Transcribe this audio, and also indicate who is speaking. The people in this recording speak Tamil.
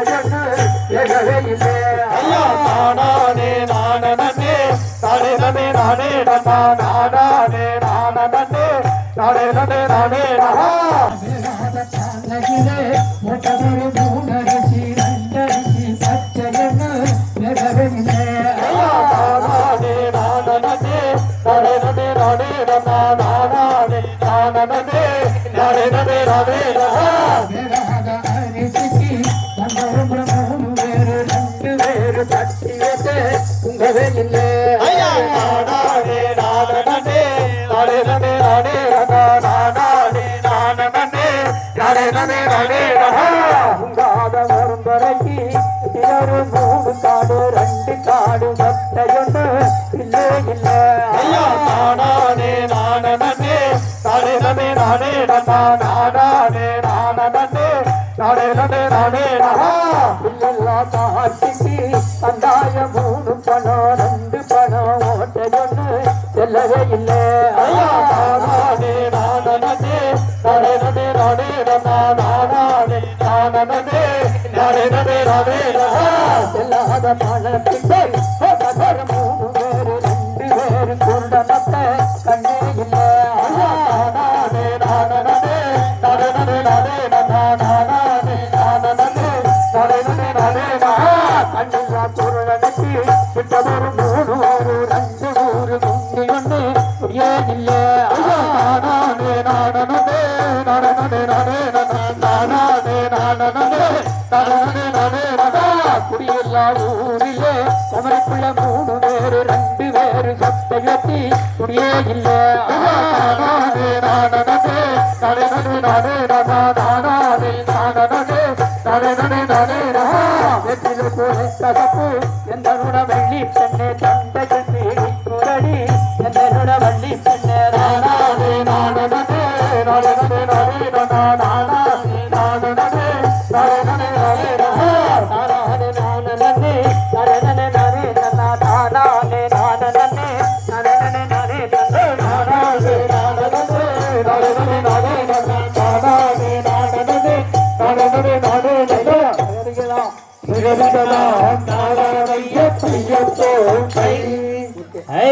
Speaker 1: தச்சதொன்னு எழவே இல்லை
Speaker 2: ஐயா நானே நானே நானே நானே நன்னா நானே நானே நானே
Speaker 1: ரெண்டரிசி பச்சையன்னு இல்லை
Speaker 2: ஐயா நானே நானே நானே நானே நானே நானே
Speaker 1: உங்காத மருந்தரைக்கு இதொரு மூணு காடு ரெண்டு காடு மொட்டையொன்று இல்லை இல்லை
Speaker 2: ஐயா நானே நானே நானே நானே நன்னா நானே நானே நானே நானே
Speaker 1: இல்லல்லா காட்சிக்கு அந்தாய மூணு பணம் ரெண்டு பணம் ஓட்டையொன்று செல்லவே இல்லை
Speaker 2: நானே நன்னே நானே நன்னே நானே நன்னா
Speaker 1: செல்லாத பணத்துக்கு ஒரு மூணு பேரு ரெண்டு பேரு குருடனத்த கண்ணே இல்லை
Speaker 2: ஐயா நானே நானே நன்னே நானே நன்னே நானே நன்னா நானே நானே நன்னே நானே நன்னே நானே நன்னா
Speaker 1: கண்ணில்லா குருடனுக்கு கிட்டதொரு மூணு குடியில்லா ஊரிலே அவருக்குள்ள மூணு பேரு ரெண்டு பேரு சத்தையத்தி குடியே இல்லை.
Speaker 2: நானே நானே நன்னே நானே நன்னே நானே நானே நானே நானே நன்னே நானே நன்னா
Speaker 1: வெற்றில போல கசப்பு எந்தனுட வெள்ளி பெண்ணே தந்தைகள் பீடி குரடி எந்தனுட வள்ளி பெண்ணே ராணா
Speaker 2: நானே நானே நானே நானே நானே
Speaker 1: அருகலாம்
Speaker 2: மிகமிகலாம் நாராயண ஐயப்போ கை
Speaker 1: ஐ